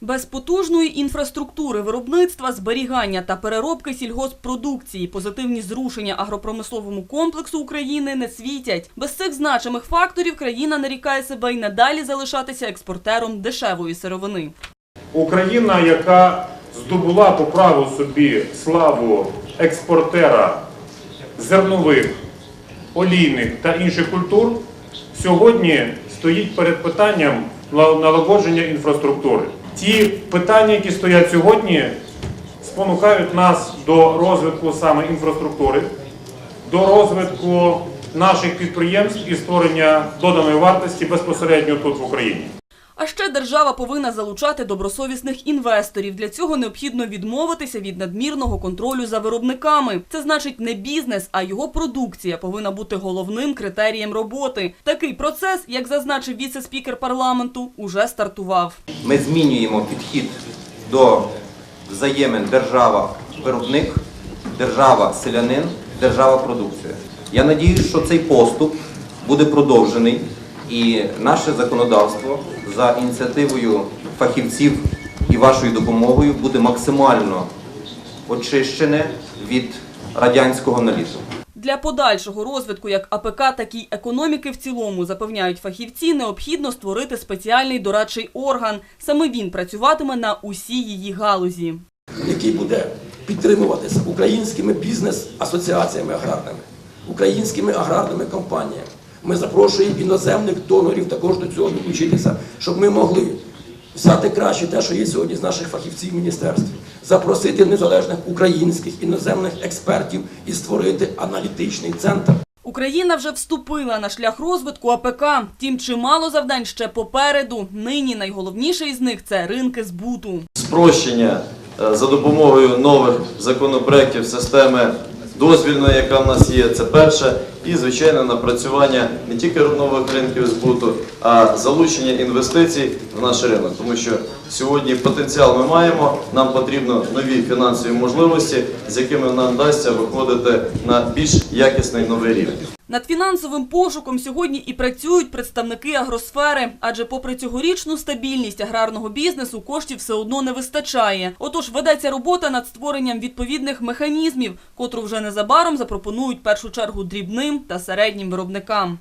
Без потужної інфраструктури виробництва, зберігання та переробки сільгосппродукції позитивні зрушення агропромисловому комплексу України не світять. Без цих значимих факторів країна нарікає себе й надалі залишатися експортером дешевої сировини. Україна, яка здобула по праву собі славу експортера зернових, олійних та інших культур, сьогодні стоїть перед питанням налагодження інфраструктури. Ті питання, які стоять сьогодні, спонукають нас до розвитку саме інфраструктури, до розвитку наших підприємств і створення доданої вартості безпосередньо тут в Україні. А ще держава повинна залучати добросовісних інвесторів. Для цього необхідно відмовитися від надмірного контролю за виробниками. Це значить не бізнес, а його продукція повинна бути головним критерієм роботи. Такий процес, як зазначив віце-спікер парламенту, уже стартував. Ми змінюємо підхід до взаємин держава-виробник, держава-селянин, держава-продукція. Я надіюсь, що цей поступ буде продовжений і наше законодавство за ініціативою фахівців і вашою допомогою буде максимально очищене від радянського наліту. Для подальшого розвитку як АПК, так і економіки в цілому, запевняють фахівці, необхідно створити спеціальний дорадчий орган. Саме він працюватиме на усій її галузі. який буде підтримуватися українськими бізнес-асоціаціями аграрними, українськими аграрними компаніями. Ми запрошуємо іноземних донорів також до цього долучитися, щоб ми могли взяти краще те, що є сьогодні з наших фахівців в міністерстві, запросити незалежних українських іноземних експертів і створити аналітичний центр. Україна вже вступила на шлях розвитку АПК. Тім чимало завдань ще попереду. Нині найголовніше із них це ринки збуту. спрощення е, за допомогою нових законопроєктів системи дозвільної, яка в нас є, це перше, і звичайно напрацювання не тільки нових ринків збуту, а залучення інвестицій в наш ринок. Тому що сьогодні потенціал ми маємо, нам потрібно нові фінансові можливості, з якими нам вдасться виходити на більш якісний новий рівень. Над фінансовим пошуком сьогодні і працюють представники агросфери, адже попри цьогорічну стабільність аграрного бізнесу коштів все одно не вистачає. Отож ведеться робота над створенням відповідних механізмів, котру вже незабаром запропонують першу чергу дрібним та середнім виробникам.